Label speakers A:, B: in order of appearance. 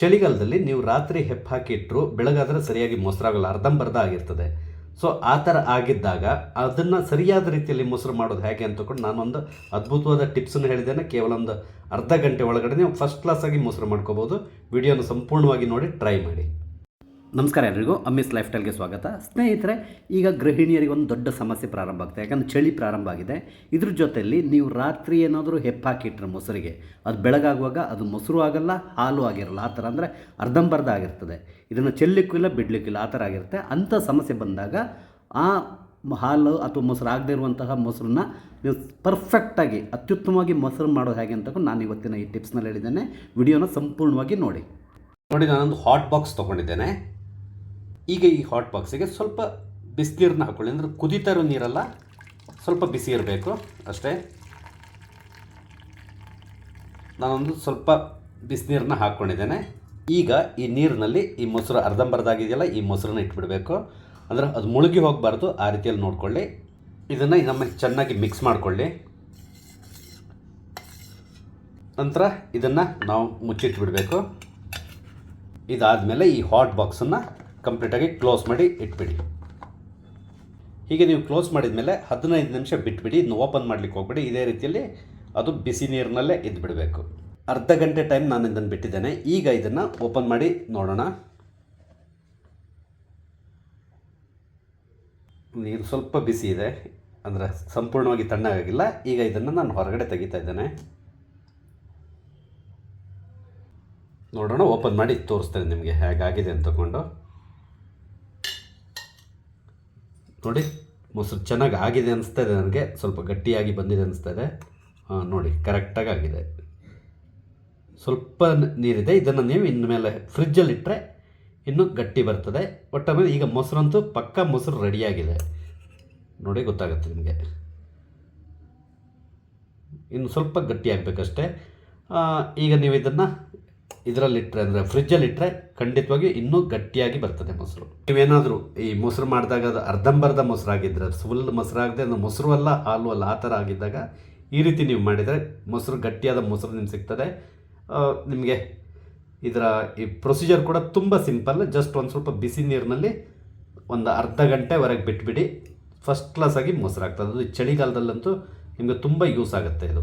A: ಚಳಿಗಾಲದಲ್ಲಿ ನೀವು ರಾತ್ರಿ ಹೆಪ್ಪು ಹಾಕಿಟ್ಟರು ಬೆಳಗಾದರೆ ಸರಿಯಾಗಿ ಮೊಸರಾಗಲ್ಲ ಅರ್ಧಂಬರ್ಧ ಆಗಿರ್ತದೆ. ಸೊ ಆ ಥರ ಆಗಿದ್ದಾಗ ಅದನ್ನು ಸರಿಯಾದ ರೀತಿಯಲ್ಲಿ ಮೊಸರು ಮಾಡೋದು ಹೇಗೆ ಅಂತಕೊಂಡು ನಾನೊಂದು ಅದ್ಭುತವಾದ ಟಿಪ್ಸನ್ನು ಹೇಳಿದ್ದೇನೆ. ಕೇವಲ ಒಂದು ಅರ್ಧ ಗಂಟೆ ಒಳಗಡೆ ನೀವು ಫಸ್ಟ್ ಕ್ಲಾಸಾಗಿ ಮೊಸರು ಮಾಡ್ಕೋಬೋದು. ವಿಡಿಯೋನ ಸಂಪೂರ್ಣವಾಗಿ ನೋಡಿ ಟ್ರೈ ಮಾಡಿ. ನಮಸ್ಕಾರ ಎಲ್ರಿಗೂ ಅಮ್ಮಿಸ್ ಲೈಫ್ ಸ್ಟೈಲ್ಗೆ ಸ್ವಾಗತ. ಸ್ನೇಹಿತರೆ, ಈಗ ಗೃಹಿಣಿಯರಿಗೆ ಒಂದು ದೊಡ್ಡ ಸಮಸ್ಯೆ ಪ್ರಾರಂಭ ಆಗುತ್ತೆ ಯಾಕಂದ್ರೆ ಚಳಿ ಪ್ರಾರಂಭ ಆಗಿದೆ. ಇದ್ರ ಜೊತೆಯಲ್ಲಿ ನೀವು ರಾತ್ರಿ ಏನಾದರೂ ಹೆಪ್ಪಾಕಿಟ್ರೆ ಮೊಸರಿಗೆ, ಅದು ಬೆಳಗಾಗುವಾಗ ಅದು ಮೊಸರು ಆಗಲ್ಲ, ಹಾಲು ಆಗಿರಲ್ಲ, ಆ ಥರ ಅಂದರೆ ಅರ್ಧಂಬರ್ಧ ಆಗಿರ್ತದೆ. ಇದನ್ನು ಚೆಲ್ಲಿಕ್ಕೂ ಇಲ್ಲ ಬಿಡಲಿಕ್ಕಿಲ್ಲ ಆ ಥರ ಆಗಿರುತ್ತೆ. ಅಂಥ ಸಮಸ್ಯೆ ಬಂದಾಗ ಆ ಹಾಲು ಅಥವಾ ಮೊಸರು ಆಗದೇ ಇರುವಂತಹ ಮೊಸರನ್ನ ನೀವು ಪರ್ಫೆಕ್ಟಾಗಿ, ಅತ್ಯುತ್ತಮವಾಗಿ ಮೊಸರು ಮಾಡೋದು ಹೇಗೆ ಅಂತ ನಾನು ಇವತ್ತಿನ ಈ ಟಿಪ್ಸ್ನಲ್ಲಿ ಹೇಳಿದ್ದೇನೆ. ವಿಡಿಯೋನ ಸಂಪೂರ್ಣವಾಗಿ ನೋಡಿ. ನೋಡಿ, ನಾನೊಂದು ಹಾಟ್ ಬಾಕ್ಸ್ ತೊಗೊಂಡಿದ್ದೇನೆ. ಈಗ ಈ ಹಾಟ್ ಬಾಕ್ಸಿಗೆ ಸ್ವಲ್ಪ ಬಿಸಿನೀರನ್ನ ಹಾಕ್ಕೊಳ್ಳಿ ಅಂದರೆ ಕುದೀತಾ ಇರೋ ನೀರಲ್ಲ, ಸ್ವಲ್ಪ ಬಿಸಿ ಇರಬೇಕು ಅಷ್ಟೇ. ನಾನೊಂದು ಸ್ವಲ್ಪ ಬಿಸಿನೀರನ್ನ ಹಾಕ್ಕೊಂಡಿದ್ದೇನೆ ಈಗ ಈ ನೀರಿನಲ್ಲಿ ಈ ಮೊಸರು ಅರ್ಧಂಬರ್ಧ ಆಗಿದೆಯಲ್ಲ ಈ ಮೊಸರನ್ನ ಇಟ್ಬಿಡಬೇಕು. ಅಂದರೆ ಅದು ಮುಳುಗಿ ಹೋಗಬಾರ್ದು, ಆ ರೀತಿಯಲ್ಲಿ ನೋಡಿಕೊಳ್ಳಿ. ಇದನ್ನು ನಮ್ಮ ಚೆನ್ನಾಗಿ ಮಿಕ್ಸ್ ಮಾಡಿಕೊಳ್ಳಿ. ನಂತರ ಇದನ್ನು ನಾವು ಮುಚ್ಚಿಟ್ಬಿಡಬೇಕು. ಇದಾದಮೇಲೆ ಈ ಹಾಟ್ ಬಾಕ್ಸನ್ನು ಕಂಪ್ಲೀಟಾಗಿ ಕ್ಲೋಸ್ ಮಾಡಿ ಇಟ್ಬಿಡಿ. ಹೀಗೆ ನೀವು ಕ್ಲೋಸ್ ಮಾಡಿದ ಮೇಲೆ ಹದಿನೈದು ನಿಮಿಷ ಬಿಟ್ಬಿಡಿ ಇದನ್ನು ಓಪನ್ ಮಾಡಲಿಕ್ಕೆ ಹೋಗ್ಬಿಡಿ. ಇದೇ ರೀತಿಯಲ್ಲಿ ಅದು ಬಿಸಿ ನೀರಿನಲ್ಲೇ ಇದ್ದುಬಿಡಬೇಕು ಅರ್ಧ ಗಂಟೆ ಟೈಮ್ ನಾನು ಇದನ್ನು ಬಿಟ್ಟಿದ್ದೇನೆ. ಈಗ ಇದನ್ನು ಓಪನ್ ಮಾಡಿ ನೋಡೋಣ. ನೀರು ಸ್ವಲ್ಪ ಬಿಸಿ ಇದೆ, ಅಂದರೆ ಸಂಪೂರ್ಣವಾಗಿ ತಣ್ಣಗಾಗಿಲ್ಲ. ಈಗ ಇದನ್ನು ನಾನು ಹೊರಗಡೆ ತೆಗಿತಾ ಇದ್ದೇನೆ. ನೋಡೋಣ, ಓಪನ್ ಮಾಡಿ ತೋರಿಸ್ತೇನೆ ನಿಮಗೆ ಹೇಗಾಗಿದೆ ಅಂತ ತಗೊಂಡು. ನೋಡಿ, ಮೊಸರು ಚೆನ್ನಾಗಿ ಆಗಿದೆ ಅನಿಸ್ತಾ ಇದೆ ನನಗೆ. ಸ್ವಲ್ಪ ಗಟ್ಟಿಯಾಗಿ ಬಂದಿದೆ ಅನಿಸ್ತಾ ಇದೆ. ನೋಡಿ ಕರೆಕ್ಟಾಗಿ ಆಗಿದೆ. ಸ್ವಲ್ಪ ನೀರಿದೆ. ಇದನ್ನು ನೀವು ಇನ್ನು ಮೇಲೆ ಫ್ರಿಜ್ಜಲ್ಲಿ ಇಟ್ಟರೆ ಇನ್ನೂ ಗಟ್ಟಿ ಬರ್ತದೆ. ಒಟ್ಟಾರೆ ಈಗ ಮೊಸರಂತೂ ಪಕ್ಕ ಮೊಸರು ರೆಡಿಯಾಗಿದೆ ನೋಡಿ, ಗೊತ್ತಾಗುತ್ತೆ ನಿಮಗೆ. ಇನ್ನು ಸ್ವಲ್ಪ ಗಟ್ಟಿ ಈಗ ನೀವು ಇದನ್ನು ಇದರಲ್ಲಿಟ್ಟರೆ ಅಂದರೆ ಫ್ರಿಜ್ಜಲ್ಲಿಟ್ಟರೆ ಖಂಡಿತವಾಗಿಯೂ ಇನ್ನೂ ಗಟ್ಟಿಯಾಗಿ ಬರ್ತದೆ ಮೊಸರು. ನೀವೇನಾದರೂ ಈ ಮೊಸರು ಮಾಡಿದಾಗ ಅದು ಅರ್ಧಂಬರ್ಧ ಮೊಸರು ಆಗಿದ್ದರೆ ಫುಲ್ ಮೊಸರಾಗದೆ ಆಗದೆ ಅದು ಮೊಸರು ಅಲ್ಲ, ಹಾಲು ಅಲ್ಲ, ಆ ಥರ ಆಗಿದ್ದಾಗ ಈ ರೀತಿ ನೀವು ಮಾಡಿದರೆ ಮೊಸರು ಗಟ್ಟಿಯಾದ ಮೊಸರು ನಿಮ್ಗೆ ಸಿಗ್ತದೆ. ನಿಮಗೆ ಇದರ ಈ ಪ್ರೊಸೀಜರ್ ಕೂಡ ತುಂಬ ಸಿಂಪಲ್ ಜಸ್ಟ್ ಒಂದು ಸ್ವಲ್ಪ ಬಿಸಿ ನೀರಿನಲ್ಲಿ ಒಂದು ಅರ್ಧ ಗಂಟೆವರೆಗೆ ಬಿಟ್ಬಿಡಿ. ಫಸ್ಟ್ ಕ್ಲಾಸಾಗಿ ಮೊಸರು ಆಗ್ತದೆ ಅದು ಚಳಿಗಾಲದಲ್ಲಂತೂ ನಿಮಗೆ ತುಂಬ ಯೂಸ್ ಆಗುತ್ತೆ ಇದು.